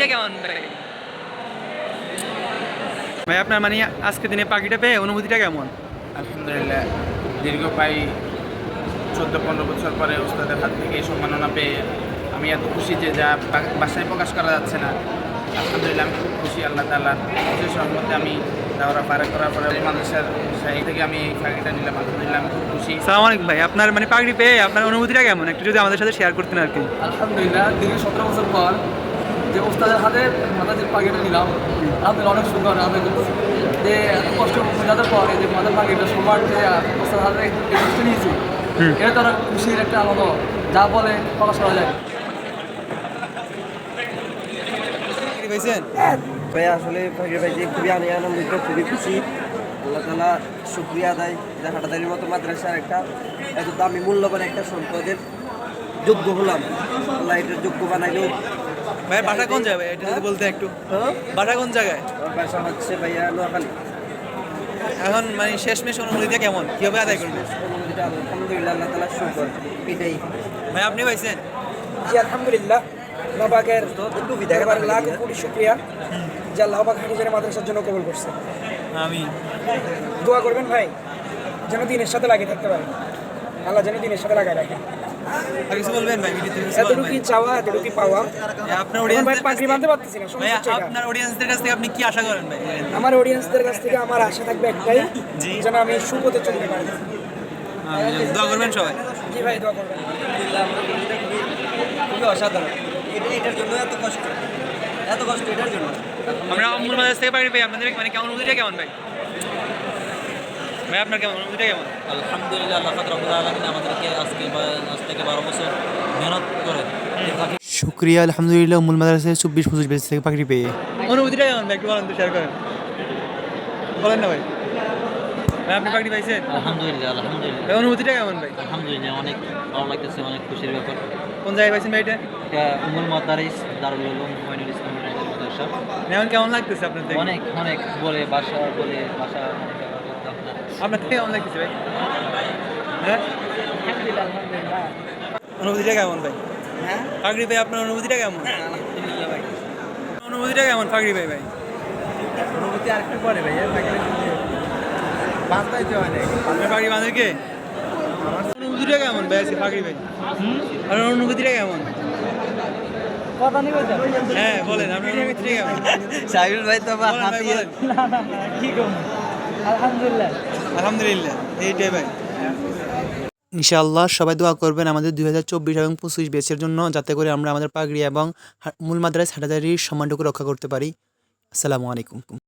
কেমন ভাই ভাই আপনার মানে আজকে দিনে পাখিটা পেয়ে অনুভূতিটা কেমন? আলহামদুলিল্লাহ। দীর্ঘ প্রায় চোদ্দ পনেরো বছর পরে ওস্তাদের হাত থেকে এই সম্মাননা পেয়ে আমি এত খুশি যে যা বা- ভাষায় প্রকাশ করা যাচ্ছে না। আলহামদুলিল্লাহ আমি খুব খুশি আল্লাহ তাল্লাহ খুশির সম্মতে আমি দাওরা পার করার পরে এই মানুষের সেই থেকে আমি এই পাখিটা নিলাম। আলহামদুলিল্লাহ আমি খুব খুশি। সালাম আলাইকুম ভাই আপনার মানে পাগড়ি পেয়ে আপনার অনুভূতিটা কেমন? একটু যদি আমাদের সাথে শেয়ার করতেন আর কি। আলহামদুলিল্লাহ দীর্ঘ সতেরো বছর পর যে ওস্তাদের হাতে যে পাখিটা নিলাম আলহামদুলিল্লাহ অনেক সুন্দর আদায় করতেছি যে এত কষ্ট বোঝানোর পর যে মাথার পাখিটা সবার যে ওস্তাদের হাতে এই জিনিসটা নিয়েছি এটা তো অনেক খুশির একটা আনন্দ যা বলে প্রকাশ করা যায়। ভাই আসলে ফকির ভাই যে খুবই আনে আনন্দিত খুবই খুশি। আল্লাহ তালা শুক্রিয়া আদায় যে হাটাদারির মতো মাদ্রাসার একটা এত দামি মূল্যবান একটা সম্পদের যোগ্য হলাম। আল্লাহ এটার যোগ্য বানাইলেও ভাই বাসা কোন জায়গায়? এটা যদি বলতে একটু। হ্যাঁ? বাসা কোন জায়গায়? বাসা হচ্ছে ভাইয়া নোয়াখালী এখন মানে শেষমেশ অনুভূতিটা কেমন? কীভাবে আদায় করবেন? আলহামদুলিল্লাহ আল্লাহ তালা শুকর এটাই। ভাই আপনি পাইছেন? জি আলহামদুলিল্লাহ। নবাকের এবার লাখ কোটি শুক্রিয়া যে আল্লাহ পাক হাফিজের মাদ্রাসার জন্য কবুল করছে। আমি দোয়া করবেন ভাই যেন দিনের সাথে লাগিয়ে থাকতে পারে। আল্লাহ যেন দিনের সাথে লাগায় রাখে। আর কিছু বলবেন ভাই ভিডিওতে কিছু এতটুকুই চাওয়া এতটুকুই পাওয়া। আপনার ভাই পাখি বাঁধতে পারতেছি না ভাই। আপনার অডিয়েন্সদের কাছ থেকে আপনি কি আশা করেন ভাই? আমার অডিয়েন্সদের কাছ থেকে আমার আশা থাকবে একটাই যেন আমি সুপথে চলতে পারি। দোয়া করবেন সবাই। জি ভাই দোয়া করবেন। খুবই অসাধারণ। এটা এটার জন্য এত কষ্ট। এত কষ্ট এটার জন্য। আমরা অমূল থেকে পাই আপনাদের মানে কেমন কেমন ভাই? ভাই আপনার কেমন? কেমন? আলহামদুলিল্লাহ আল্লাহ পাক রব্বুল আমাদেরকে আজকে বা- আজ থেকে বারো বছর মেহনত করে এই পাখি শুক্রিয়া আলহামদুলিল্লাহ মূল মাদ্রাসায় চব্বিশ পঁচিশ বেচ থেকে পাখি পেয়ে। অনুভূতিটা কেমন ভাই? একটু বলেন তো শেয়ার করেন। বলেন না ভাই। আপনি পাখি পাইছেন? আলহামদুলিল্লাহ আলহামদুলিল্লাহ। অনুভূতিটা কেমন ভাই? আলহামদুলিল্লাহ অনেক ভালো লাগতেছে অনেক খুশির ব্যাপার। কোন জায়গায় পাইছেন ভাই এটা? এটা উমুল মাদারিস দারুল উলুম ইসলাম মাদ্রাসা। এখন কেমন লাগতেছে আপনার অনেক অনেক বলে বাসা বলে বাসা আপনার। থেকে কেমন লাগতেছে ভাই? হ্যাঁ? অনুভূতিটা কেমন ভাই? হ্যাঁ? পাগড়ি ভাই আপনার অনুভূতিটা কেমন? ভাই। অনুভূতিটা কেমন পাগড়ি ভাই? ভাই পরে হয় না আপনার পাগড়ি বাঁধে অনুভূতিটা কেমন ভাই ভাই আর অনুভূতিটা কেমন? হ্যাঁ বলেন আপনার অনুভূতিটা কেমন? ভাই তো ভাই, আলহামদুলিল্লাহ এইটাই ভাই। ইনশাআল্লাহ সবাই দোয়া করবেন আমাদের দুই হাজার চব্বিশ এবং পঁচিশ বেচের জন্য যাতে করে আমরা আমাদের পাগড়ি এবং মূল মাদ্রাস হাটাদারির সম্মানটুকু রক্ষা করতে পারি। আসসালামু আলাইকুম।